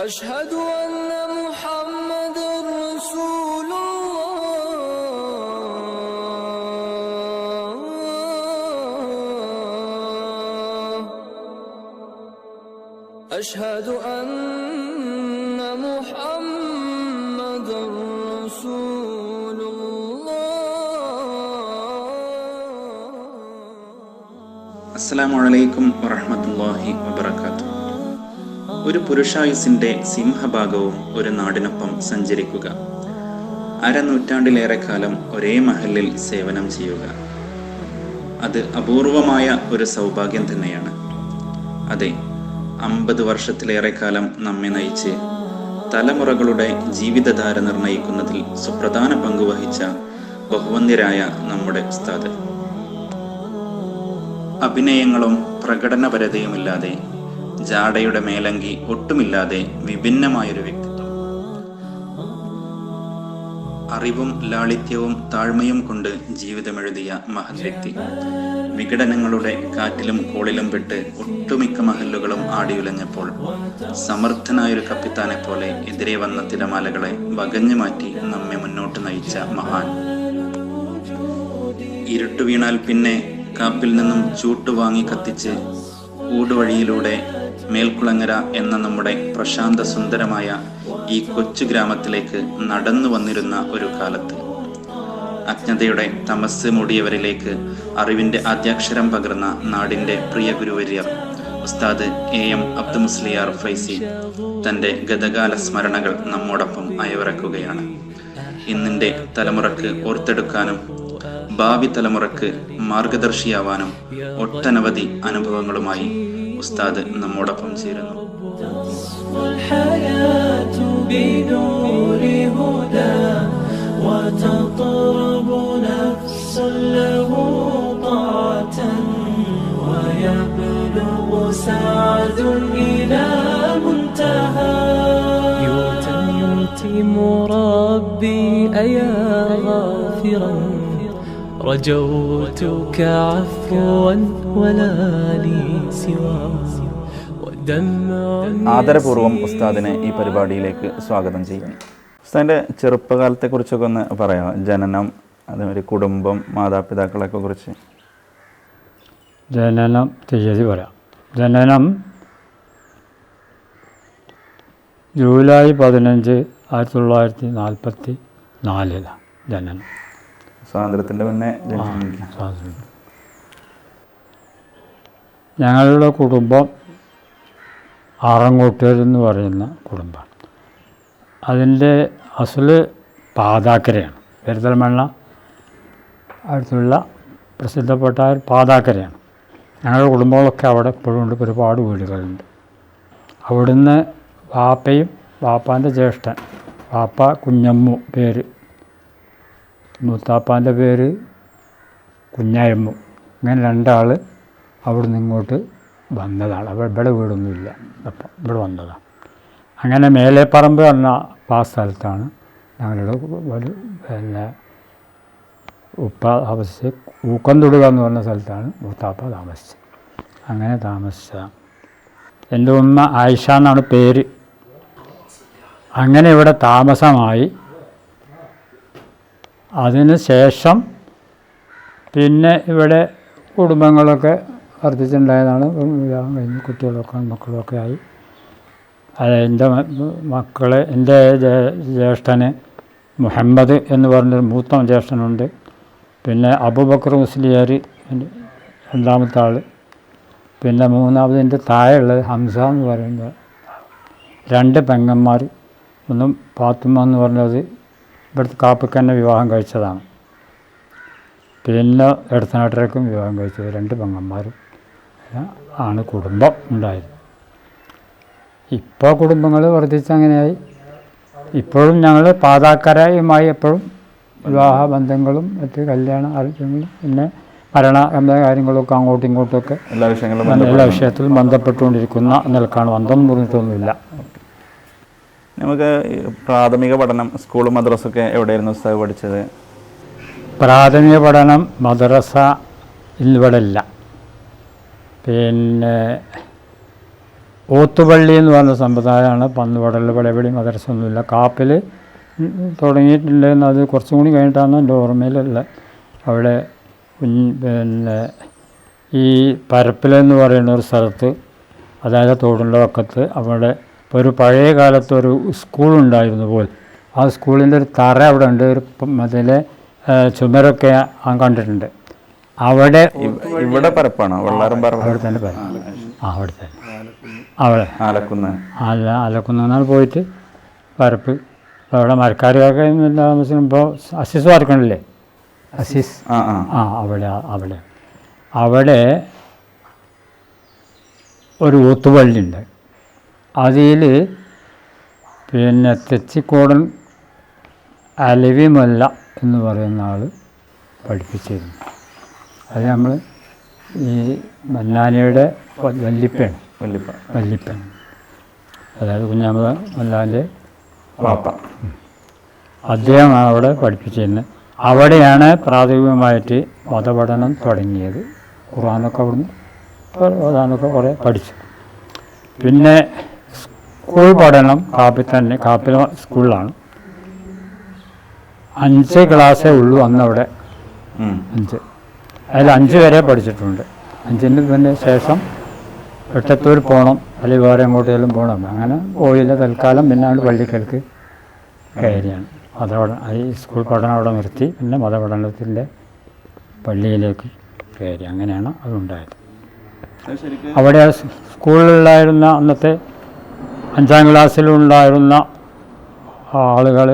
أشهد أن محمد رسول الله. أشهد أن محمد رسول الله. السلام عليكم ورحمة الله وبركاته. ഒരു പുരുഷായുസിന്റെ സിംഹഭാഗവും ഒരു നാടിനൊപ്പം സഞ്ചരിക്കുക. അരനൂറ്റാണ്ടിലേറെ കാലം ഒരേ മഹലിൽ സേവനം ചെയ്യുക. അത് അപൂർവമായ ഒരു സൗഭാഗ്യം തന്നെയാണ്. അതെ അമ്പത് വർഷത്തിലേറെ കാലം നമ്മെ നയിച്ച് തലമുറകളുടെ ജീവിതധാര നിർണയിക്കുന്നതിൽ സുപ്രധാന പങ്ക് വഹിച്ച ബഹുവന്യരായ നമ്മുടെ ഉസ്താദ്. അഭിനയങ്ങളും പ്രകടനപരതയുമില്ലാതെ ജാടയുടെ മേലങ്കി ഒട്ടുമില്ലാതെ വിഭിന്നമായൊരു വ്യക്തിത്വം. അറിവും ലാളിത്യവും താഴ്മയും കൊണ്ട് ജീവിതമെഴുതിയ മഹത് വ്യക്തി. വിഘടനങ്ങളുടെ കാറ്റിലും കോളിലും പെട്ട് ഒട്ടുമിക്ക മഹല്ലുകളും ആടിയുലഞ്ഞപ്പോൾ സമർത്ഥനായൊരു കപ്പിത്താനെ പോലെ എതിരെ വന്ന തിരമാലകളെ വകഞ്ഞു മാറ്റി നമ്മെ മുന്നോട്ട് നയിച്ച മഹാൻ. ഇരുട്ടു വീണാൽ പിന്നെ കാപ്പിൽ നിന്നും ചൂട്ടുവാങ്ങി കത്തിച്ച് ഊടുവഴിയിലൂടെ മേൽക്കുളങ്ങര എന്ന നമ്മുടെ പ്രശാന്ത സുന്ദരമായ ഈ കൊച്ചു ഗ്രാമത്തിലേക്ക് നടന്നു വന്നിരുന്ന ഒരു കാലത്ത്. അജ്ഞതയുടെ തമസ് മൂടിയവരിലേക്ക് അറിവിന്റെ ആദ്യാക്ഷരം പകർന്ന നാടിന്റെ പ്രിയ ഗുരുവര്യർ ഉസ്താദ് എ എം അബ്ദു മുസ്ലിയാർ ഫൈസി തന്റെ ഗതകാല സ്മരണകൾ നമ്മോടൊപ്പം അയവിറക്കുകയാണ്. ഇന്നിന്റെ തലമുറയ്ക്ക് ഓർത്തെടുക്കാനും ഭാവി തലമുറയ്ക്ക് മാർഗദർശിയാവാനും ഒട്ടനവധി അനുഭവങ്ങളുമായി ഉസ്താദ് നമ്മോടൊപ്പം ചേരുന്നു والحياة بنور هدى وتطرب نفس له طاعة ويبلغ سعد إلى منتهى يؤتى يتم ربي أيا غافرا رجوتك عفوا ولا لي سوى ودمع ആദരപൂർവ്വം ഉസ്താദിനെ ഈ പരിപാടിയിലേക്ക് സ്വാഗതം ചെയ്യുന്നു ഉസ്താദിന്റെ ചെറുപ്പകാലത്തെക്കുറിച്ചൊക്കെ ഒന്ന് പറയാം ജനനം അതേമാതിരി കുടുംബം മാതാപിതാക്കളെയൊക്കെ കുറിച്ച് ജനനം തീയതി പറയാം ജനനം ജൂലൈ പതിനഞ്ച് ആയിരത്തി തൊള്ളായിരത്തി നാൽപ്പത്തി നാലിലാണ് ജനനം സ്വാതന്ത്ര്യത്തിന്റെ മുന്നേ. ഞങ്ങളുടെ കുടുംബം ആറങ്ങോട്ടൂർ എന്ന് പറയുന്ന കുടുംബമാണ്. അതിന്റെ അസൽ പാതാക്കരയാണ് പെരുത്തലമണ്ണ അടുത്തുള്ള പ്രസിദ്ധപ്പെട്ട ഒരു പാതാക്കരയാണ് ഞങ്ങളുടെ കുടുംബങ്ങളൊക്കെ അവിടെ ഇപ്പോഴും ഉണ്ട്. ഒരുപാട് വീടുകളുണ്ട്. അവിടുന്ന് വാപ്പയും വാപ്പാന്റെ ജ്യേഷ്ഠൻ വാപ്പ കുഞ്ഞമ്മു പേര് മൂത്താപ്പാന്റെ പേര് കുഞ്ഞായമ്മു. ഇങ്ങനെ രണ്ടാൾ അവിടെ നിന്ന് ഇങ്ങോട്ട് വന്നതാണ്. അവിടെ ഇവിടെ വീടൊന്നുമില്ല. അപ്പം ഇവിടെ വന്നതാണ് അങ്ങനെ മേലേപ്പറമ്പ് എന്ന ആ സ്ഥലത്താണ് ഞങ്ങളുടെ ഒരു പിന്നെ ഉപ്പ താമസിച്ച് ഊക്കന്തുടുക എന്ന് പറഞ്ഞ സ്ഥലത്താണ് മൂത്താപ്പ താമസിച്ചത്. അങ്ങനെ താമസിച്ചതാണ് എന്റെ ഉമ്മ ആയിഷ എന്നാണ് പേര്. അങ്ങനെ ഇവിടെ താമസമായി. അതിന് ശേഷം പിന്നെ ഇവിടെ കുടുംബങ്ങളൊക്കെ വർദ്ധിച്ചിട്ടുണ്ടായതാണ്. വിവാഹം കഴിഞ്ഞ് കുട്ടികളൊക്കെ മക്കളൊക്കെ ആയി. അത് എന്റെ മക്കൾ എന്റെ ജ്യേഷ്ഠന് മുഹമ്മദ് എന്ന് പറഞ്ഞൊരു മൂത്ത ജ്യേഷ്ഠനുണ്ട്. പിന്നെ അബുബക്കർ മുസ്ലിയാർ രണ്ടാമത്തെ ആൾ പിന്നെ മൂന്നാമത് എന്റെ താഴെയുള്ളത് ഹംസ എന്ന് പറയുന്ന രണ്ട് പെങ്ങന്മാർ ഒന്നും പാത്തുമ്മ എന്ന് പറഞ്ഞത് ഇവിടുത്തെ കാപ്പയ്ക്ക് തന്നെ വിവാഹം കഴിച്ചതാണ്. പിന്നെ എടത്തനാട്ടിലേക്കും വിവാഹം കഴിച്ചത് രണ്ട് പെങ്ങന്മാരും ആണ് കുടുംബം ഉണ്ടായത്. ഇപ്പോൾ കുടുംബങ്ങൾ വർദ്ധിച്ച് അങ്ങനെയായി. ഇപ്പോഴും ഞങ്ങൾ പാതാക്കരയുമായി എപ്പോഴും വിവാഹ ബന്ധങ്ങളും മറ്റ് കല്യാണ ആവശ്യങ്ങളും പിന്നെ മരണ എന്ന കാര്യങ്ങളൊക്കെ അങ്ങോട്ടും ഇങ്ങോട്ടുമൊക്കെ എല്ലാ വിഷയങ്ങളും എല്ലാ വിഷയത്തിലും ബന്ധപ്പെട്ടുകൊണ്ടിരിക്കുന്ന നിലക്കാണ്. ബന്ധം മുറിഞ്ഞിട്ടൊന്നുമില്ല നമുക്ക് പ്രാഥമിക പഠനം സ്കൂളും മദ്രസൊക്കെ എവിടെയായിരുന്നു ഉസ്താദ് പഠിച്ചത്? പ്രാഥമിക പഠനം മദ്രസ ഇവിടെ ഇല്ല പിന്നെ ഓത്തുപള്ളി എന്ന് പറഞ്ഞ സമ്പ്രദായമാണ്. പന്നുപടലിൽ പടയപടി മദ്രസ ഒന്നുമില്ല. കാപ്പിൽ തുടങ്ങിയിട്ടുണ്ടെന്ന് അത് കുറച്ചും കൂടി കഴിഞ്ഞിട്ടാണ് എന്റെ ഓർമ്മയിലുള്ള അവിടെ പിന്നെ ഈ പരപ്പിലെന്ന് പറയുന്ന ഒരു സ്ഥലത്ത് അതായത് തോടിന്റെ വക്കത്ത് അവിടെ ഇപ്പോൾ ഒരു പഴയ കാലത്ത് ഒരു സ്കൂളുണ്ടായിരുന്നു പോൽ. ആ സ്കൂളിന്റെ ഒരു തറ അവിടെ ഉണ്ട് ഒരു അതിലെ മതിലെ ആ, ചുമരൊക്കെ ഞാൻ കണ്ടിട്ടുണ്ട്. അവിടെ ഇവിടെ പരപ്പാണോ? വെള്ളാരം പറ അവിടെ തന്നെ പറ ആ അവിടെ തന്നെ. അവിടെ. ആലക്കുന്ന്. അല്ല അലക്കുന്നാണ് പോയിട്ട് പരപ്പ്. അവിടെ മരക്കാരുകാർക്ക് താമസിക്കും ഇപ്പോൾ അസീസ് വരക്കണല്ലേ അസീസ്. ആ ആ. ആ അവിടെ അവിടെ. അവിടെ ഒരു ഊത്തുപള്ളിയുണ്ട് അതിൽ പിന്നെ തെച്ചിക്കോടൻ അലവി മല്ല എന്ന് പറയുന്ന ആൾ പഠിപ്പിച്ചിരുന്നു. അത് നമ്മൾ ഈ മല്ലാനയുടെ വല്ലിപ്പയാണ് വല്ലിപ്പ വല്ലിപ്പൻ. അതായത് കുഞ്ഞാമത മല്ലാന്റെ വാപ്പ. അദ്ദേഹമാണ് അവിടെ പഠിപ്പിച്ചിരുന്നത് അവിടെയാണ് പ്രാഥമികമായിട്ട് മതപഠനം തുടങ്ങിയത്. ഖുറാനൊക്കെ അവിടുന്ന് ഖുറാനൊക്കെ കുറേ പഠിച്ചു. പിന്നെ സ്കൂൾ പഠനം കാപ്പി തന്നെ കാപ്പില സ്കൂളിലാണ്. അഞ്ച് ക്ലാസ്സേ ഉള്ളൂ അന്നവിടെ. അവിടെ അഞ്ച്. അതിൽ അഞ്ച് വരെ പഠിച്ചിട്ടുണ്ട്. അഞ്ചിന് പിന്നെ ശേഷം വെട്ടത്തൂർ പോകണം അല്ലെങ്കിൽ വേറെ എങ്ങോട്ടേലും പോകണം അങ്ങനെ പോയില്ല. തൽക്കാലം പിന്നെ അവിടെ പള്ളിക്കൽക്ക് കയറിയാണ്. മതപഠ ഈ സ്കൂൾ പഠനം അവിടെ നിർത്തി. പിന്നെ മതപഠനത്തിന്റെ പള്ളിയിലേക്ക് കയറി. അങ്ങനെയാണ് അതുണ്ടായത് അവിടെ സ്കൂളിലുണ്ടായിരുന്ന അന്നത്തെ അഞ്ചാം ക്ലാസ്സിലുണ്ടായിരുന്ന ആളുകൾ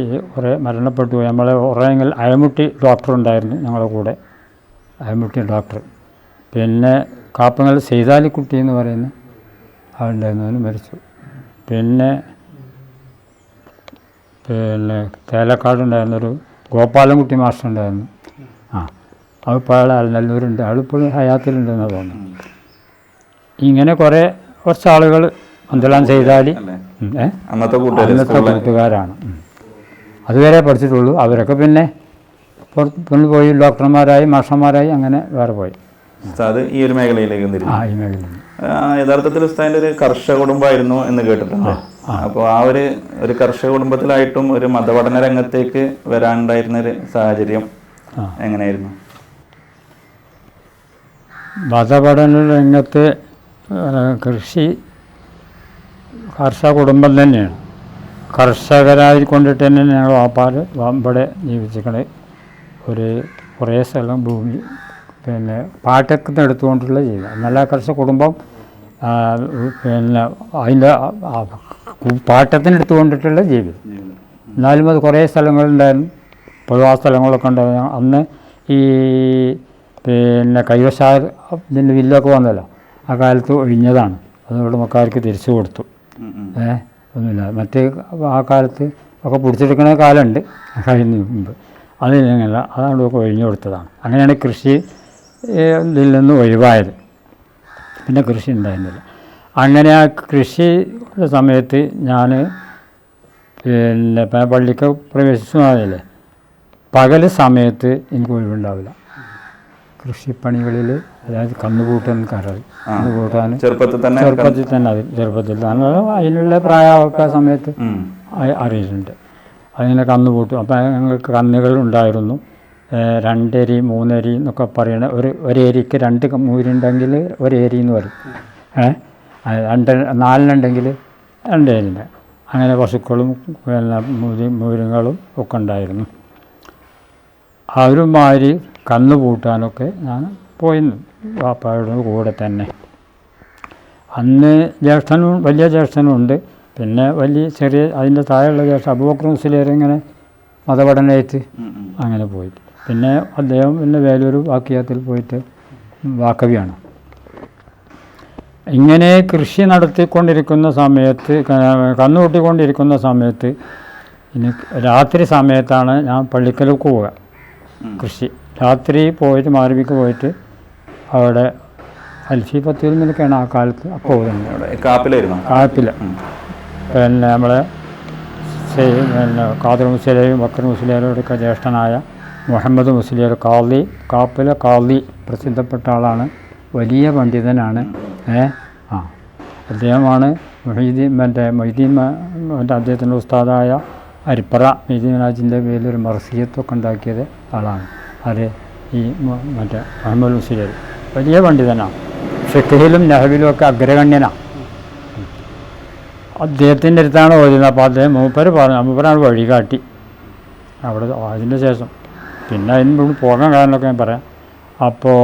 ഈ കുറേ മരണപ്പെട്ടു പോയി നമ്മളെ അയമുട്ടി ഡോക്ടർ ഉണ്ടായിരുന്നു ഞങ്ങളുടെ കൂടെ. അയമുട്ടി ഡോക്ടർ പിന്നെ കാപ്പങ്ങൾ സെയ്താലിക്കുട്ടി എന്ന് പറയുന്ന ആളുണ്ടായിരുന്നവന് മരിച്ചു. പിന്നെ പിന്നെ തേലക്കാടുണ്ടായിരുന്നൊരു ഗോപാലൻകുട്ടി മാസ്റ്റർ ഉണ്ടായിരുന്നു. ആ അതിപ്പോൾ അയാൾ നല്ലൂരുണ്ട് അയാളിപ്പോഴും ഹയാത്തിലുണ്ടെന്ന് തോന്നുന്നു ഇങ്ങനെ കുറേ കുറച്ച് ആളുകൾ മന്ദലാം ചെയ്താലി അന്നത്തെ കൂട്ടുകാരാണ്. അതുവരെ പഠിച്ചിട്ടുള്ളൂ. അവരൊക്കെ പിന്നെ പുറത്ത് പോയി ഡോക്ടർമാരായി മാഷന്മാരായി അങ്ങനെ വേറെ പോയി. ഉസ്താദ് ഈ ഒരു മേഖലയിലേക്ക് ആ ഈ മേഖല യഥാർത്ഥത്തിൽ ഉസ്താദിന്റെ ഒരു കർഷക കുടുംബമായിരുന്നു എന്ന് കേട്ടിട്ടുണ്ട്. അപ്പോൾ ആ. ഒരു ഒരു കർഷക കുടുംബത്തിലായിട്ടും ഒരു മതപഠന രംഗത്തേക്ക് വരാനുണ്ടായിരുന്ന ഒരു സാഹചര്യം എങ്ങനെയായിരുന്നു? മതപഠന രംഗത്ത് കൃഷി കർഷക കുടുംബം തന്നെയാണ്. കർഷകരായി കൊണ്ടിട്ട് തന്നെ ഞങ്ങൾ വാപ്പാട് ഇവിടെ ജീവിച്ചിരിക്കണേ. ഒരു കുറേ സ്ഥലം ഭൂമി പിന്നെ പാട്ടൊക്കെ എടുത്തുകൊണ്ടുള്ള ജീവിതം. നല്ല കർഷക കുടുംബം പിന്നെ അതിന്റെ പാട്ടത്തിന് എടുത്തുകൊണ്ടിട്ടുള്ള ജീവിതം. എന്നാലും അത് കുറേ സ്ഥലങ്ങളുണ്ടായിരുന്നു. പൊതുവാ സ്ഥലങ്ങളൊക്കെ ഉണ്ടായിരുന്നു അന്ന് ഈ പിന്നെ കൈവശാർ ഇതിന്റെ വില്ലൊക്കെ വന്നല്ലോ. ആ കാലത്ത് ഒഴിഞ്ഞതാണ്. അത് മക്കാർക്ക് തിരിച്ചു കൊടുത്തു. ഉം, ഉം. ഏ ഒന്നുമില്ല. മറ്റേ ആ കാലത്ത് ഒക്കെ പിടിച്ചെടുക്കുന്ന കാലമുണ്ട്. കഴിഞ്ഞ മുമ്പ്. അതിനല്ല അതാണ് ഒക്കെ ഒഴിഞ്ഞു കൊടുത്തതാണ്. അങ്ങനെയാണ് കൃഷി ഇതിൽ നിന്ന് ഒഴിവായത്. പിന്നെ കൃഷി ഉണ്ടായിരുന്നില്ല. അങ്ങനെ ആ കൃഷി സമയത്ത് ഞാൻ പിന്നെ പള്ളിക്ക് പ്രവേശിച്ചു പകൽ സമയത്ത് എനിക്ക് ഒഴിവുണ്ടാവില്ല. കൃഷിപ്പണികളിൽ അതായത് കന്നുകൂട്ടാൻ കരൾ കന്നുകൂട്ടാൻ ചെറുപ്പത്തിൽ തന്നെ ചെറുപ്പത്തിൽ തന്നെ അത് ചെറുപ്പത്തിൽ തന്നെ. അതിനുള്ള പ്രായമൊക്കെ സമയത്ത് അറിയിട്ടുണ്ട് അതിങ്ങനെ കന്ന് കൂട്ടും അപ്പം ഞങ്ങൾക്ക് കന്നുകൾ ഉണ്ടായിരുന്നു. രണ്ടരി മൂന്നരി എന്നൊക്കെ പറയണ ഒരു ഒരേരിക്ക് രണ്ട് മൂരുണ്ടെങ്കിൽ ഒരേരി എന്ന് പറയും. ഏഹ് രണ്ട് നാലിനുണ്ടെങ്കിൽ രണ്ടേരിന്റെ അങ്ങനെ പശുക്കളും പിന്നെ മൂരി മൂരുങ്ങളും ഒക്കെ ഉണ്ടായിരുന്നു. അവരുമാതിരി കന്ന് പൂട്ടാനൊക്കെ ഞാൻ പോയിരുന്നു വാപ്പായുടെ കൂടെ തന്നെ. അന്ന് ജ്യേഷ്ഠനും വലിയ ജ്യേഷ്ഠനും ഉണ്ട്. പിന്നെ വലിയ ചെറിയ അതിന്റെ താഴെയുള്ള ജ്യേഷ്ഠ അബൂബക്കർ മുസ്ലിയർ ഇങ്ങനെ ഉം. അങ്ങനെ പോയി. പിന്നെ അദ്ദേഹം പിന്നെ വേലൂർ വാക്യത്തിൽ പോയിട്ട് വാക്കവിയാണ്. ഇങ്ങനെ കൃഷി നടത്തിക്കൊണ്ടിരിക്കുന്ന സമയത്ത് കന്നുകൂട്ടിക്കൊണ്ടിരിക്കുന്ന സമയത്ത് ഇനി രാത്രി സമയത്താണ് ഞാൻ പള്ളിക്കലേക്ക് പോവുക. കൃഷി. രാത്രി പോയിട്ട് മാരവിക്ക് പോയിട്ട് അവിടെ അൽഫി പത്തിയിൽ നിന്നൊക്കെയാണ് ആ കാലത്ത് അപ്പോൾ പോകുന്നത് കാപ്പിലായിരുന്നു? പിന്നെ നമ്മളെ പിന്നെ ഖാദർ മുസ്ലിയും ബക്കർ മുസ്ലിയാരോടൊക്കെ ജ്യേഷ്ഠനായ മുഹമ്മദ് മുസ്ലിയർ കാളി കാപ്പില കാളി പ്രസിദ്ധപ്പെട്ട ആളാണ്. വലിയ പണ്ഡിതനാണ്. ഏ? ആ. അദ്ദേഹമാണ് മൊഹീദ്ദീൻ മറ്റേ മൊയ്തീൻ മറ്റേ അദ്ദേഹത്തിന്റെ ഉസ്താദായ അരിപ്പറ മൊയ്തീൻ രാജിന്റെ പേരിൽ ഒരു മർസിയത്തൊക്കെ ഉണ്ടാക്കിയത് ആളാണ്. അത്. ഈ മറ്റേ അഹമ്മദ് മുസ്ലിയർ വലിയ പണ്ഡിതനാണ് ഫിഖിലും നെഹവിലും ഒക്കെ അഗ്രഗണ്യനാണ് അദ്ദേഹത്തിന്റെ അടുത്താണ് ഓതുന്നത് അപ്പോൾ അദ്ദേഹം മൂപ്പര് പറഞ്ഞു മൂപ്പരാണ് വഴി കാട്ടി അവിടെ അതിന്റെ ശേഷം. പിന്നെ അതിന് പോകാൻ കാരണമൊക്കെ ഞാൻ പറയാം. അപ്പോൾ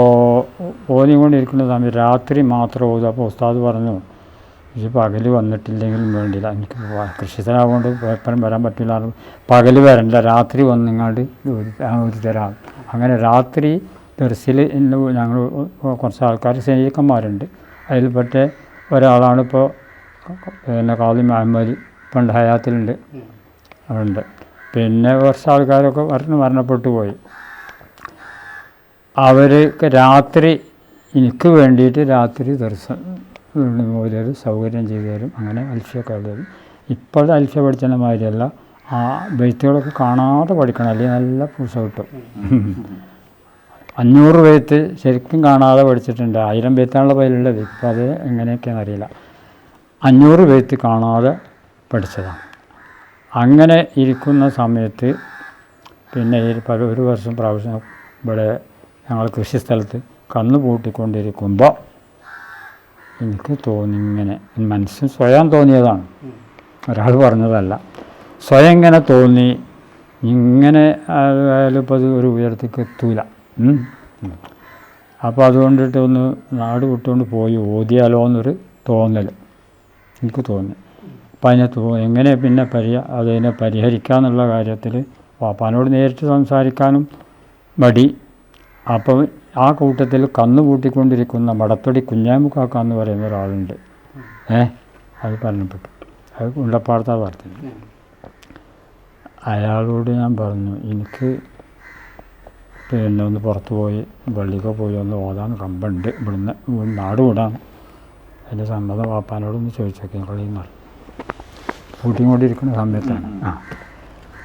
ഓതിക്കൊണ്ടിരിക്കുന്ന സമയം രാത്രി മാത്രം ഓതും. അപ്പോൾ ഉസ്താദ് പറഞ്ഞു ഇത് പകൽ വന്നിട്ടില്ലെങ്കിൽ വേണ്ടില്ല. എനിക്ക് കൃഷിസ്ഥലമാകൊണ്ട് എപ്പോഴും വരാൻ പറ്റില്ല. പകൽ വരണ്ട. രാത്രി വന്ന് വന്നിങ്ങാണ്ട് ഒരു തരാം. അങ്ങനെ രാത്രി ദർസിൽ ഞങ്ങൾ കുറച്ച് ആൾക്കാർ സ്നേഹിക്കന്മാരുണ്ട്. അതിൽപ്പെട്ട ഒരാളാണ് ഇപ്പോൾ പിന്നെ കാളി മഹമ്മദ് പണ്ട് ഹയാത്തിലുണ്ട്. ഉണ്ട് പിന്നെ കുറച്ച് ആൾക്കാരൊക്കെ മരണം മരണപ്പെട്ടു പോയി. അവർക്ക് രാത്രി എനിക്ക് വേണ്ടിയിട്ട് രാത്രി ദർശനം ഒരു സൗകര്യം ചെയ്തു തരും അങ്ങനെ അൽഫിയൊക്കെ തരും ഇപ്പോഴത്തെ അൽഫിയ പഠിച്ചതിന്റെ മാതിരിയല്ല. ആ ബെയ്ത്തുകളൊക്കെ കാണാതെ പഠിക്കണം. അല്ലെങ്കിൽ നല്ല പൂസ കിട്ടും. അഞ്ഞൂറ് ബെയ്ത്ത് ശരിക്കും കാണാതെ പഠിച്ചിട്ടുണ്ട്. ആയിരം ബെയ്ത്താണുള്ള പേരുള്ളത് ഇപ്പം അത് എങ്ങനെയൊക്കെയാണെന്ന് അറിയില്ല. അഞ്ഞൂറ് ബെയ്ത്ത് കാണാതെ പഠിച്ചതാണ്. അങ്ങനെ ഇരിക്കുന്ന സമയത്ത് പിന്നെ ഈ പല ഒരു വർഷം പ്രാവശ്യം ഇവിടെ ഞങ്ങൾ കൃഷിസ്ഥലത്ത് കന്ന് പൂട്ടിക്കൊണ്ടിരിക്കുമ്പോൾ എനിക്ക് തോന്നി ഇങ്ങനെ മനസ്സിൽ സ്വയം തോന്നിയതാണ്. ഒരാൾ പറഞ്ഞതല്ല. സ്വയം ഇങ്ങനെ തോന്നി ഇങ്ങനെ ആയാലും ഇപ്പോൾ അത് ഒരു ഉയരത്തേക്ക് എത്തൂല. അപ്പോൾ അതുകൊണ്ടിട്ട് ഒന്ന് നാട് വിട്ടുകൊണ്ട് പോയി ഓതിയാലോ എന്നൊരു തോന്നൽ എനിക്ക് തോന്നി. അപ്പം അതിനെ തോ എങ്ങനെ പിന്നെ പരിഹ അതിനെ പരിഹരിക്കാമെന്നുള്ള കാര്യത്തിൽ പാപ്പാനോട് നേരിട്ട് സംസാരിക്കാനും മടി. അപ്പം ആ കൂട്ടത്തിൽ കന്നുകൂട്ടിക്കൊണ്ടിരിക്കുന്ന മടത്തൊടി കുഞ്ഞാമുക്കാക്ക എന്ന് പറയുന്ന ഒരാളുണ്ട്. ഏ? അത് പറഞ്ഞപ്പെട്ടു അത് ഉള്ളപ്പാടത്താ പറഞ്ഞത് അയാളോട് ഞാൻ പറഞ്ഞു എനിക്ക് പിന്നെ ഒന്ന് പുറത്ത് പോയി പള്ളിക്ക് പോയി ഒന്ന് ഓതാൻ കമ്പുണ്ട്. ഇവിടുന്ന് നാട് വിടാൻ എന്റെ സമ്മതം വാപ്പാനോടൊന്ന് ചോദിച്ചൊക്കെ കളിയെന്ന് പറഞ്ഞു കൂട്ടിക്കൊണ്ടിരിക്കുന്ന സമയത്താണ്. ആ.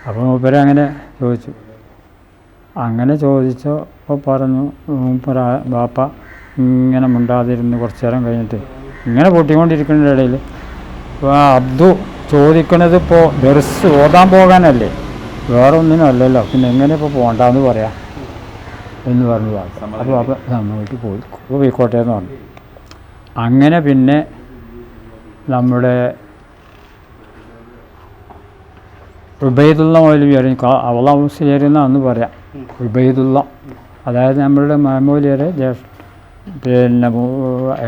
അപ്പോൾ മൂപ്പരങ്ങനെ ചോദിച്ചു അങ്ങനെ ചോദിച്ചപ്പോൾ പറഞ്ഞു ബാപ്പ ഇങ്ങനെ മിണ്ടാതിരുന്ന് കുറച്ച് നേരം കഴിഞ്ഞിട്ട് ഇങ്ങനെ പൊട്ടിക്കൊണ്ടിരിക്കുന്ന ഇടയിൽ അപ്പോൾ അബ്ദു ചോദിക്കുന്നത് ഇപ്പോൾ ദർസ് ഓതാൻ പോകാനല്ലേ? വേറെ ഒന്നിനും അല്ലല്ലോ. പിന്നെ എങ്ങനെ ഇപ്പോൾ പോകണ്ടെന്ന് പറയാം എന്ന് പറഞ്ഞു അപ്പോൾ ബാപ്പ സമ്മതിക്ക് പോയി അപ്പോൾ പോയിക്കോട്ടെ എന്ന് പറഞ്ഞു. അങ്ങനെ പിന്നെ നമ്മുടെ ഉബൈദുള്ള മൗലവി അറിയും അവള ചേരുന്ന അന്ന് പറയാം. ഉബൈദുള്ള. അതായത് നമ്മളുടെ ജ്യേഷ്ഠ പിന്നെ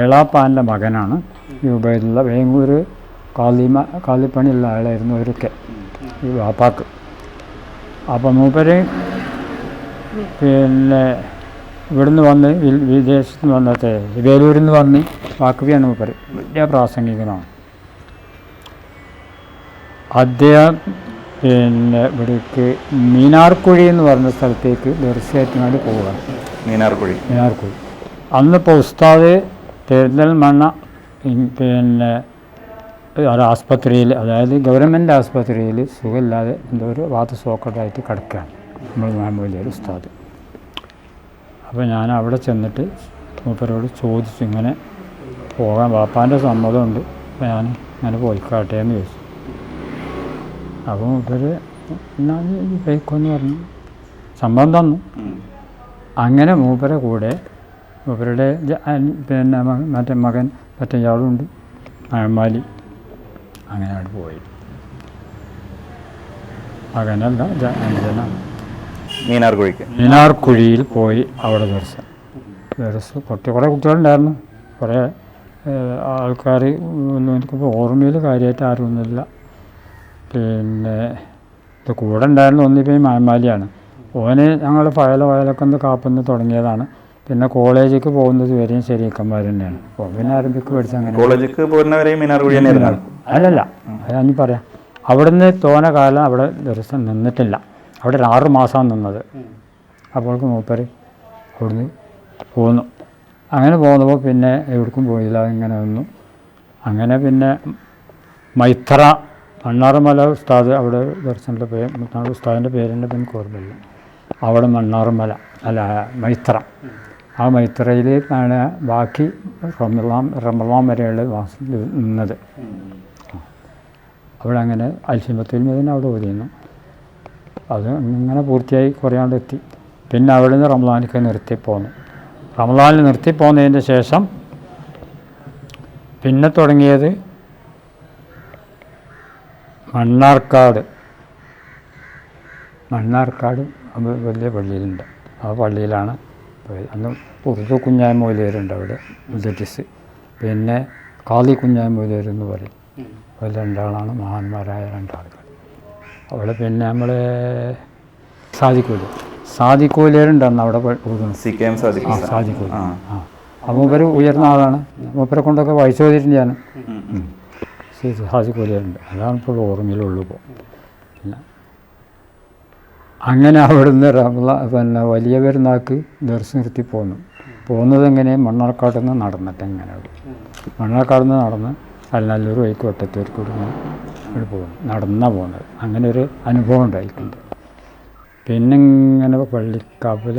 എളാപ്പാന്റെ മകനാണ് ഈ ഉബൈദുള്ള. വേങ്ങൂർ കാലിമ കാലിപ്പണിയുള്ള ആളായിരുന്നു ഒരുക്കെ ഈ വാപ്പാക്ക്. അപ്പം മൂപ്പര് പിന്നെ ഇവിടുന്ന് വന്ന് വിദേശത്ത് നിന്ന് വന്നത്തെ വേലൂരിൽ നിന്ന് വന്ന് വാക്കുവിയാണ് മൂപ്പര്. വലിയ പ്രാസംഗികനാണ്. അദ്ദേഹം പിന്നെ ഇവിടേക്ക് മീനാർക്കുഴി എന്ന് പറഞ്ഞ സ്ഥലത്തേക്ക് ദർശനത്തിനായിട്ട് പോവുകയാണ്. മീനാർക്കുഴി. മീനാർക്കുഴി. അന്നിപ്പോൾ ഉസ്താദ് പെരിന്തൽമണ്ണ പിന്നെ ഒരു ആസ്പത്രിയിൽ അതായത് ഗവൺമെന്റ് ആസ്പത്രിയിൽ സുഖമില്ലാതെ എന്തോ ഒരു വാത്ത് സോക്കറ്റായിട്ട് കിടക്കുകയാണ് നമ്മൾ മാമൂലിയൊരു ഉസ്താദ്. അപ്പോൾ ഞാൻ അവിടെ ചെന്നിട്ട് മൂപ്പരോട് ചോദിച്ചു ഇങ്ങനെ പോകാൻ വാപ്പാന്റെ സമ്മതമുണ്ട് അപ്പോൾ ഞാൻ ഇങ്ങനെ പോയിക്കാട്ടെ എന്ന് ചോദിച്ചു. അപ്പോൾ ഇവർ എന്നാൽ പോയിക്കോന്ന് പറഞ്ഞു. സംഭവം തന്നു. അങ്ങനെ മൂപ്പരെ കൂടെ മൂപ്പരുടെ പിന്നെ മറ്റേ മകൻ മറ്റേ ഇയാളുണ്ട് അഴമാലി അങ്ങനെ അവിടെ പോയി. മകനല്ല മീനാർ അനുജനാണ്. മീനാർക്കുഴിയിൽ പോയി അവിടെ ദർശനം ദർശനം കുട്ടി കുറേ കുട്ടികളുണ്ടായിരുന്നു. കുറേ ആൾക്കാർ ഒന്നും എനിക്കിപ്പോൾ ഓർമ്മയിൽ കാര്യമായിട്ട് ആരൊന്നുമില്ല. പിന്നെ ഇത് കൂടെ ഉണ്ടായിരുന്ന ഒന്നിപ്പോൾ ഈ മാമാലിയാണ് ഓന് ഞങ്ങൾ ഫയല വയലൊക്കെ ഒന്ന് കാപ്പുന്ന് തുടങ്ങിയതാണ്. പിന്നെ കോളേജിലേക്ക് പോകുന്നത് വരെയും ശരിയക്കന്മാർ തന്നെയാണ്. അപ്പോൾ പിന്നെ ആരംഭിക്ക് പഠിച്ച അങ്ങനെ. കോളേജിലേക്ക് പോകുന്നവരെയും മിനാർ വഴി തന്നെയായിരുന്നു? അല്ലല്ല അത് ഞാൻ പറയാം. അവിടുന്ന് തോന കാലം അവിടെ ദിവസം നിന്നിട്ടില്ല. അവിടെ ഒരു ആറ് മാസമാണ് നിന്നത്. അപ്പോൾക്ക് മൂപ്പര് അവിടുന്ന് പോന്നു. അങ്ങനെ പോകുന്നപ്പോൾ പിന്നെ എവിടേക്കും പോയില്ല ഇങ്ങനെ വന്നു. അങ്ങനെ പിന്നെ മൈത്ര മണ്ണാറുമല ഉസ്താദ് അവിടെ ദർശനത്തിന്റെ പേര് നമ്മുടെ ഉസ്താദിന്റെ പേരിന്റെ പിന്നെ ഓർമ്മയില്ല. അവിടെ മണ്ണാറമല അല്ല മൈത്ര. ആ മൈത്രയിൽ ആണ് ബാക്കി റമലാം റമലാം വരെയുള്ള വാസം നിന്നത്. അവിടെ അങ്ങനെ അൽസിമത്തിൽ മീതിന് അവിടെ ഓതിയുന്നു അത് ഇങ്ങനെ പൂർത്തിയായി കുറയാണ്ട് എത്തി. പിന്നെ അവിടെ നിന്ന് റമലാനിക്ക് നിർത്തി പോന്നു. റമലാനിൽ നിർത്തി പോന്നതിന്റെ ശേഷം പിന്നെ തുടങ്ങിയത് മണ്ണാർക്കാട്. മണ്ണാർക്കാട് വലിയ പള്ളിയിലുണ്ട്. ആ പള്ളിയിലാണ് അന്ന് ഉറുദു കുഞ്ഞായ മൂലയരുണ്ട് അവിടെ മുദറ്റിസ് പിന്നെ കാളി കുഞ്ഞായ മൂലയരെന്ന് പറയും. അവർ രണ്ടാളാണ് മഹാന്മാരായ രണ്ടാളുകൾ. അവിടെ പിന്നെ നമ്മൾ സാധിക്കൂല സാദിക്കൂലിയരുണ്ട് അന്ന് അവിടെ സാധിക്കൂല ആ മൂപ്പര് ഉയർന്ന ആളാണ്. മൂപ്പരെ കൊണ്ടൊക്കെ വായിച്ചു പോയിട്ടുണ്ട് ഞാൻ സാദിക്കൂലിയരുണ്ട് അതാണ് ഇപ്പോൾ ഓർമ്മയിലുള്ളൂ ഇപ്പോൾ പിന്നെ അങ്ങനെ അവിടുന്ന് റമള പിന്നെ വലിയ പെരുന്നാൾക്ക് ദർശനം നിർത്തി പോന്നു. പോകുന്നത് എങ്ങനെ മണ്ണാർക്കാട് നിന്ന് നടന്നിട്ട് എങ്ങനെ മണ്ണാർക്കാട് നിന്ന് നടന്ന് അല്ലല്ലൂർ വഴിക്ക് വട്ടത്തൂർക്ക് കൂടി ഇങ്ങനെ ഇവിടെ പോകുന്നു നടന്നാണ് പോകുന്നത് അങ്ങനെ ഒരു അനുഭവം ഉണ്ടായിട്ടുണ്ട്. പിന്നെ ഇങ്ങനെ പള്ളിക്കാപ്പിൽ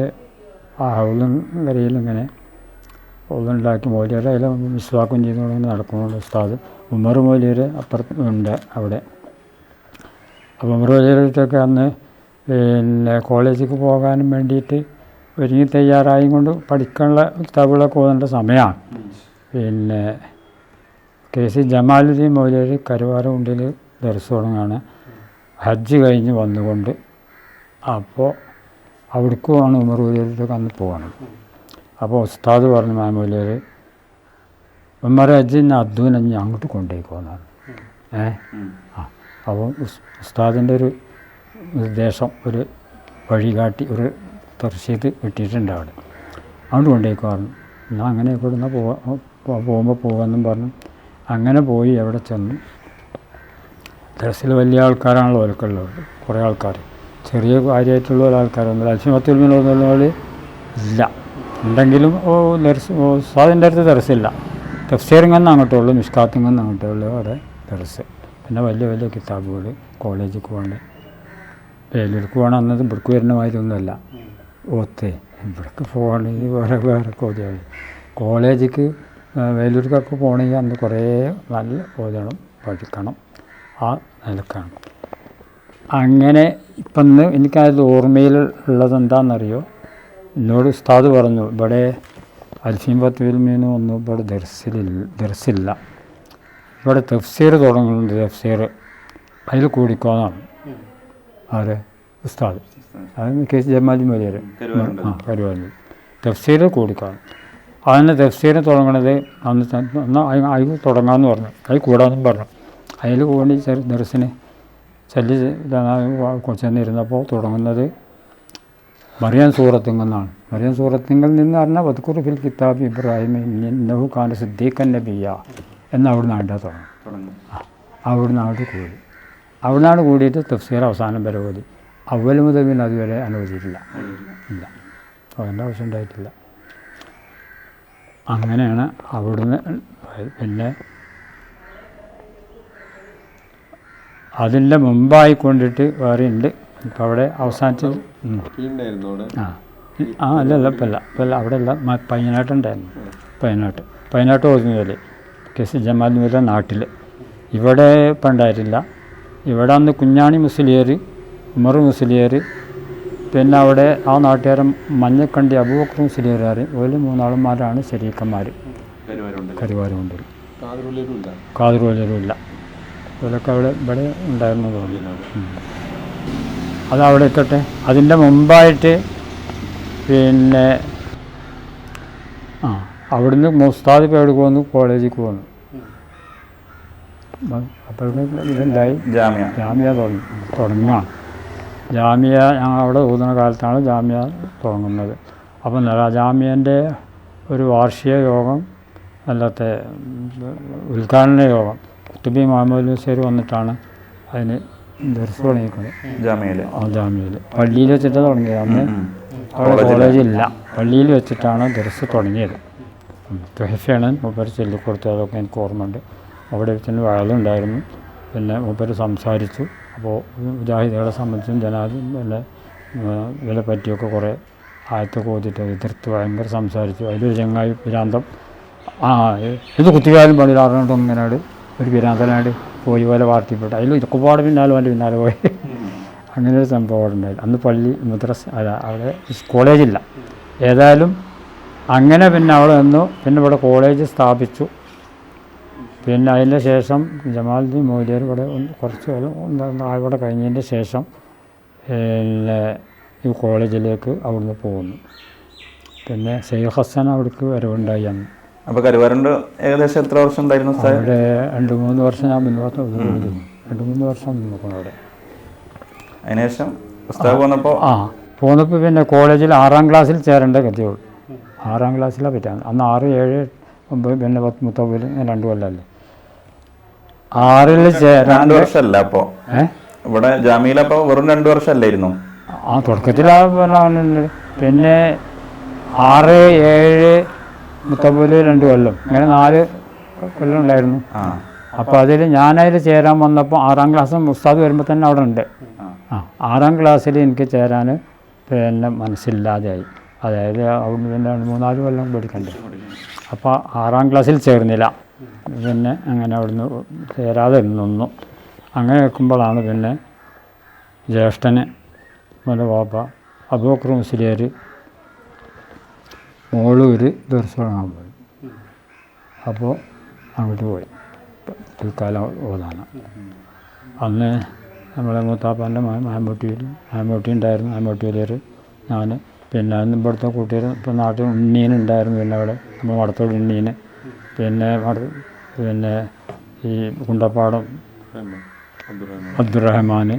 ഹൗലും കരയിലും ഹൗലുണ്ടാക്കി മോലിയർ അതിൽ മിസ്വാക്കും ചെയ്തുകൊണ്ട് ഇങ്ങനെ നടക്കുന്നുണ്ട് ഉസ്താദ്. ഉമർ മോലിയർ അപ്പുറത്ത് ഉണ്ട് അവിടെ. അപ്പോൾ ഉമർ മോലിയറൊക്കെ അന്ന് പിന്നെ കോളേജിലേക്ക് പോകാനും വേണ്ടിയിട്ട് ഒരുങ്ങി തയ്യാറായും കൊണ്ട് പഠിക്കാനുള്ള കിതാബുകളൊക്കെ ഓതേണ്ട സമയമാണ്. പിന്നെ കെ സി ജമാലുദ്ദീൻ മൗലിയർ കരുവാരകുണ്ടിൽ ദർസ് തുടങ്ങുകയാണ് ഹജ്ജ് കഴിഞ്ഞ് വന്നുകൊണ്ട് അപ്പോൾ അവിടേക്കുമാണ് ഉമർ മൗലിയർക്ക് അന്ന് പോകണം അപ്പോൾ ഉസ്താദ് പറഞ്ഞു മാമൂലിയർ ഉമ്മറെ ഹജ്ജിന് അദ്ദൂനെ ഞാൻ അങ്ങോട്ട് കൊണ്ടുപോയിക്കോന്നാണ്. ഏ? ആ. അപ്പോൾ ഉസ് ഉസ്താദിന്റെ ഒരു നിർദ്ദേശം ഒരു വഴികാട്ടി ഒരു തർശീത് കിട്ടിയിട്ടുണ്ട് അവിടെ. അങ്ങോട്ട് കൊണ്ടുപോയിക്കോ പറഞ്ഞു. ഞാൻ അങ്ങനെ കൊടുന്ന പോവാ പോകുമ്പോൾ പോകാമെന്നും പറഞ്ഞു. അങ്ങനെ പോയി അവിടെ ചെന്നു. ദർസിൽ വലിയ ആൾക്കാരാണല്ലോ അവരൊക്കെ ഉള്ളത് കുറേ ആൾക്കാർ ചെറിയ കാര്യമായിട്ടുള്ള ആൾക്കാരൊന്നും അൽസിമത്തുൽമിനൊന്നും ഇല്ല. ഉണ്ടെങ്കിലും ഓ ദർസ് ഉസ്താദിന്റെ അടുത്ത് ദർസില്ല തഫ്സീറിങ്ങന്ന് അങ്ങോട്ടേ ഉള്ളൂ മിഷ്കാത്തിങ്ങന്ന് അങ്ങോട്ടേ ഉള്ളൂ അവിടെ ദർസ് പിന്നെ വലിയ വലിയ കിതാബുകൾ കോളേജിൽ പോകേണ്ട വേലൂർക്ക് പോകണം അന്നത് ഇവിടേക്ക് വരുന്ന മാതിരിയൊന്നുമല്ല ഓത്തേ ഇവിടേക്ക് പോകണമെങ്കിൽ വേറെ വേറെ കോതിയാണ് കോളേജിക്ക് വേലൂർക്കൊക്കെ പോകണമെങ്കിൽ അന്ന് കുറേ നല്ല ഓതണം പഠിക്കണം ആ നിലക്കാണ്. അങ്ങനെ ഇപ്പം ഇന്ന് എനിക്കത് ഓർമ്മയിൽ ഉള്ളത് എന്താണെന്നറിയോ? എന്നോട് ഉസ്താദ് പറഞ്ഞു ഇവിടെ അൽഫീം പത്തുവിൽമീനും ഒന്നും ഇവിടെ ദർസിലില്ല ദർസില്ല. ഇവിടെ തഫ്സീർ തുടങ്ങുന്നുണ്ട് തഫ്സീർ. അതിൽ കൂടിക്കോന്നാണ്. ആര്? ഉസ്താദ്. അത് കെ സി ജമാലി മൊലിയർ ആ കരുവാലി തഫ്സീർ കൂടിക്കാണ്. അതിന് തഫ്സീർ തുടങ്ങണത് അന്ന് എന്നാൽ അതിൽ തുടങ്ങാമെന്ന് പറഞ്ഞു. അതിൽ കൂടാമെന്നും പറഞ്ഞു. അതിൽ കൂടി ചെറു ദർസിന് ചെല്ലി ചെന്നിരുന്നപ്പോൾ തുടങ്ങുന്നത് മറിയാൻ സൂറത്തിങ്ങെന്നാണ്? മറിയാൻ സൂറത്തിങ്കിൽ നിന്ന് പറഞ്ഞാൽ വദ്കുർ ഫിൽ കിതാബ് ഇബ്രാഹിം ഖാന്റെ ഖാൻ സിദ്ദീഖൻ നബിയ എന്ന് അവിടുന്ന് അവിടെ തുടങ്ങും. അവിടുന്ന് അവിടെ കൂടി. അവിടുന്നാണ് കൂടിയിട്ട് തഫ്സീർ അവസാനം വരെ ഓതി. അവൽ മുതൽ പിന്നെ അതുവരെ അനുവദിച്ചിട്ടില്ല ഇല്ല. അതിന്റെ ആവശ്യം ഉണ്ടായിട്ടില്ല. അങ്ങനെയാണ് അവിടുന്ന് പിന്നെ അതിന്റെ മുമ്പായിക്കൊണ്ടിട്ട് വേറെ ഉണ്ട് ഇപ്പം അവിടെ അവസാനിച്ച് ആ. ആ അല്ല അല്ല ഇപ്പം അല്ല ഇപ്പം അല്ല അവിടെ അല്ല മ- പയ്യനാട്ടുണ്ടായിരുന്നു. പയ്യനാട്ട്. പയ്യനാട്ട് ഓതുന്നതിൽ കെ സി ജമാൽ വരെ നാട്ടിൽ ഇവിടെ ഇപ്പം ഉണ്ടായിട്ടില്ല ഇവിടെ അന്ന് കുഞ്ഞാണി മുസ്ലിയർ ഉമർ മുസ്ലിയർ പിന്നെ അവിടെ ആ നാട്ടുകാരൻ മഞ്ഞക്കണ്ടി അബൂബക്കർ മുസ്ലിയർ ഒരു മൂന്നാളന്മാരാണ് ശരീക്കന്മാർ കരുവാരുകൊണ്ടിൽ ഉണ്ട് ഇല്ല ഇവരൊക്കെ അവിടെ ഇവിടെ ഉണ്ടായിരുന്നു തോന്നുന്നു. അത് അവിടെ ഇരിക്കട്ടെ അതിന്റെ മുമ്പായിട്ട് പിന്നെ ആ അവിടുന്ന് മുസ്താദ് പേടിക്ക് വന്നു കോളേജിലേക്ക് പോന്നു. അപ്പോഴേക്കും ജാമ്യ. ജാമ്യ തുടങ്ങി. തുടങ്ങുകയാണ് ജാമ്യ ഞങ്ങൾ അവിടെ ഊതുന്ന കാലത്താണ് ജാമ്യ തുടങ്ങുന്നത്. അപ്പം നല്ല ജാമ്യന്റെ ഒരു വാർഷിക യോഗം അല്ലാത്ത ഉദ്ഘാടന യോഗം കുത്തുബി മുഹമ്മദ് ഹുസൈർ വന്നിട്ടാണ് അതിന് ദർസ് തുടങ്ങിയത് ജാമ്യയിൽ. ആ ജാമ്യയിൽ പള്ളിയിൽ വെച്ചിട്ട് തുടങ്ങിയത്. അന്ന് അവിടെ കോളേജില്ല പള്ളിയിൽ വെച്ചിട്ടാണ് ദർസ് തുടങ്ങിയത്. തുഹഫയാണ് മൂപ്പർ ചൊല്ലിക്കൊടുത്തതൊക്കെ എനിക്ക് ഓർമ്മയുണ്ട്. അവിടെ വെച്ചിട്ട് വയലുണ്ടായിരുന്നു. പിന്നെ മൂപ്പർ സംസാരിച്ചു. അപ്പോൾ മുജാഹിദുകളെ സംബന്ധിച്ചും ജനാധി പിന്നെ ഇതിനെ പറ്റിയൊക്കെ കുറേ ആയത്തൊക്കെ കോതിട്ട് എതിർത്ത് ഭയങ്കര സംസാരിച്ചു. അതിലൊരു ചങ്ങായി പിരാന്തം. ആ ഇത് കുത്തിക്കാലും പള്ളിയിൽ അറിഞ്ഞിട്ട് ഇങ്ങനെ ഒരു പിരാന്തനായിട്ട് പോയി പോലെ വാർത്തിപ്പെട്ടു അതിൽ ഇതൊക്കെ പാട് പിന്നാലെ പോലെ പിന്നാലെ പോയി. അങ്ങനെ ഒരു സംഭവം അവിടെ ഉണ്ടായില്ല അന്ന് പള്ളി മദ്രസ അല്ല അവിടെ കോളേജില്ല ഏതായാലും അങ്ങനെ പിന്നെ അവിടെ നിന്നു. പിന്നെ ഇവിടെ കോളേജ് സ്ഥാപിച്ചു. പിന്നെ അതിന്റെ ശേഷം ജമാലുദ്ദീൻ മൗലിയർ ഇവിടെ കുറച്ച് ഇവിടെ കഴിഞ്ഞതിന്റെ ശേഷം പിന്നെ ഈ കോളേജിലേക്ക് അവിടുന്ന് പോകുന്നു പിന്നെ ഷെയ്ഖ് ഹസ്സൻ അവിടേക്ക് വരവുണ്ടായി അന്ന്. അപ്പൊ കരുവാരുണ്ട് ഏകദേശം എത്ര വർഷം ഉണ്ടായിരുന്നു സാർ? അവിടെ രണ്ട് മൂന്ന് വർഷം ഞാൻ മുന്നോട്ട്. രണ്ട് മൂന്ന് വർഷം നോക്കണം അവിടെ. അതിനുശേഷം പുസ്തകം പോന്നപ്പോ? ആ പോന്നപ്പോൾ പിന്നെ കോളേജിൽ ആറാം ക്ലാസ്സിൽ ചേരേണ്ട ഗതിയുള്ളൂ ആറാം ക്ലാസ്സിലാണ് പറ്റാൻ അന്ന് ആറ് ഏഴ് ഒമ്പത് പിന്നെ പത്ത് മുത്തൊമ്പതിൽ രണ്ട് കൊല്ലമല്ലേ ആറിൽ ചേരാൻ രണ്ടു വർഷമല്ല അപ്പോ? ഇവിടെ ഇവിടെ ജാമ്യയിലപ്പോ വെറും രണ്ടു വർഷമല്ലായിരുന്നു ആ തുടക്കത്തിൽ ആ പിന്നെ ആറ് ഏഴ് മുത്തൊമ്പതിൽ രണ്ട് കൊല്ലം. ഇങ്ങനെ നാല് കൊല്ലം ഉണ്ടായിരുന്നു. അപ്പോൾ അതിൽ ഞാനതിൽ ചേരാൻ വന്നപ്പോൾ ആറാം ക്ലാസ് ഉസ്താദ് വരുമ്പോൾ തന്നെ അവിടെ ഉണ്ട്. ആ. ആറാം ക്ലാസ്സിൽ എനിക്ക് ചേരാൻ പിന്നെ മനസ്സില്ലാതെയായി. അതായത് അവിടുന്ന് പിന്നെ രണ്ട് മൂന്നാൽ കൊല്ലം പഠിക്കണ്ടേ. അപ്പോൾ ആറാം ക്ലാസ്സിൽ ചേർന്നില്ല. പിന്നെ അങ്ങനെ അവിടുന്ന് ചേരാതെ നിന്നു. അങ്ങനെ വെക്കുമ്പോഴാണ് പിന്നെ ജ്യേഷ്ഠന് മല പാപ്പ അബൂക്കർ മുസ്ലിയാർ മോളൂർ ദർശനം പോയി. അപ്പോൾ അങ്ങോട്ട് പോയി. തൽക്കാലം ഓതാണ്. അന്ന് നമ്മളെ മൂത്താപ്പാന്റെ മാമ്പൂട്ടിയിൽ മാമ്പൂട്ടി ഉണ്ടായിരുന്നു. മാമ്പൂട്ടി വലിയൊരു ഞാൻ പിന്നെ അന്ന് ഇവിടുത്തെ കുട്ടികൾ ഇപ്പം നാട്ടിൽ ഉണ്ണീനുണ്ടായിരുന്നു പിന്നെ അവിടെ നമ്മൾ വടത്തോട് ഉണ്ണീന്. പിന്നെ പിന്നെ ഈ കുണ്ടപ്പാടം അബ്ദുറഹ്മാൻ.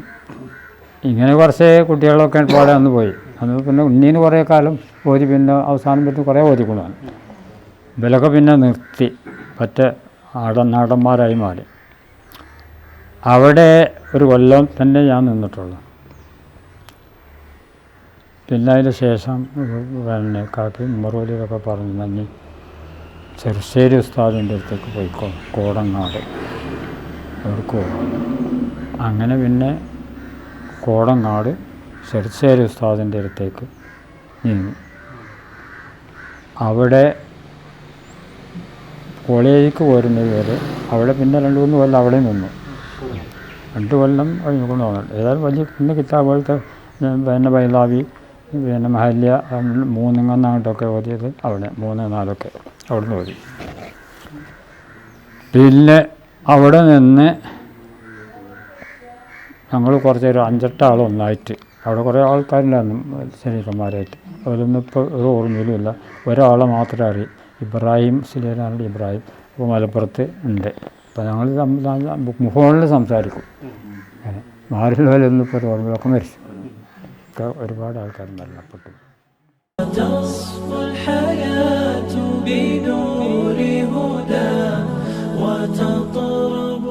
ഇങ്ങനെ കുറച്ച് കുട്ടികളൊക്കെ പാടെ അന്ന് പോയി. അന്ന് പിന്നെ ഉണ്ണീന് കുറേ കാലം ഓതി പിന്നെ അവസാനം പറ്റി കുറേ ഓതിക്കൊള്ളാണ് ഇവരൊക്കെ പിന്നെ നിർത്തി. പറ്റ ആടൻ നാടന്മാരായി മാറി. അവിടെ ഒരു കൊല്ലം തന്നെ ഞാൻ നിന്നിട്ടുള്ളു. പിന്നെ അതിന് ശേഷം പിന്നെ കാക്കി മുറവലിയിലൊക്കെ പറഞ്ഞു നന്ദി ചെറുശ്ശേരി ഉസ്താദിന്റെ അടുത്തേക്ക് പോയിക്കോ. കോടങ്ങാട്. അവർക്ക് അങ്ങനെ പിന്നെ കോടങ്ങാട് ചെറുശ്ശേരി ഉസ്താദിന്റെ അടുത്തേക്ക് നീങ്ങി. അവിടെ കോളേജിലേക്ക് പോരുന്നത് വരെ അവിടെ പിന്നെ രണ്ട് മൂന്ന് കൊല്ലം അവിടെ നിന്നു. രണ്ട് കൊല്ലം കഴിഞ്ഞു കൊണ്ട് തോന്നുന്നു ഏതായാലും വലിയ പിന്നെ ഉം, പിന്നെ ബൈലാവി പിന്നെ മഹല്യ മൂന്നിങ്ങന്നാട്ടൊക്കെ ഓതിയത് അവിടെ മൂന്ന് നാലൊക്കെ അവിടെ നിന്ന് ഓതി. പിന്നെ അവിടെ നിന്ന് ഞങ്ങൾ കുറച്ച് ഒരു അഞ്ചെട്ട് ആൾ ഒന്നായിട്ട് അവിടെ കുറേ ആൾക്കാരുണ്ടായിരുന്നു ശരീരന്മാരായിട്ട് അവരൊന്നും ഇപ്പോൾ ഒരു ഓർമ്മയിലും ഇല്ല ഒരാളെ മാത്രമേ അറിയും ഇബ്രാഹിം സിലേനാണ് ഇബ്രാഹിം ഇപ്പോൾ മലപ്പുറത്ത് ഉണ്ട് അപ്പോൾ ഞങ്ങൾ ഫോണിൽ സംസാരിക്കും അങ്ങനെ മാറിയുള്ളവരൊന്നും ഇപ്പോൾ ഒരു ഓർമ്മയിലൊക്കെ മരിച്ചു ഒക്കെ ഒരുപാട് ആൾക്കാർ മരണപ്പെട്ടു تصفو الحياة بنور هدى وتطرق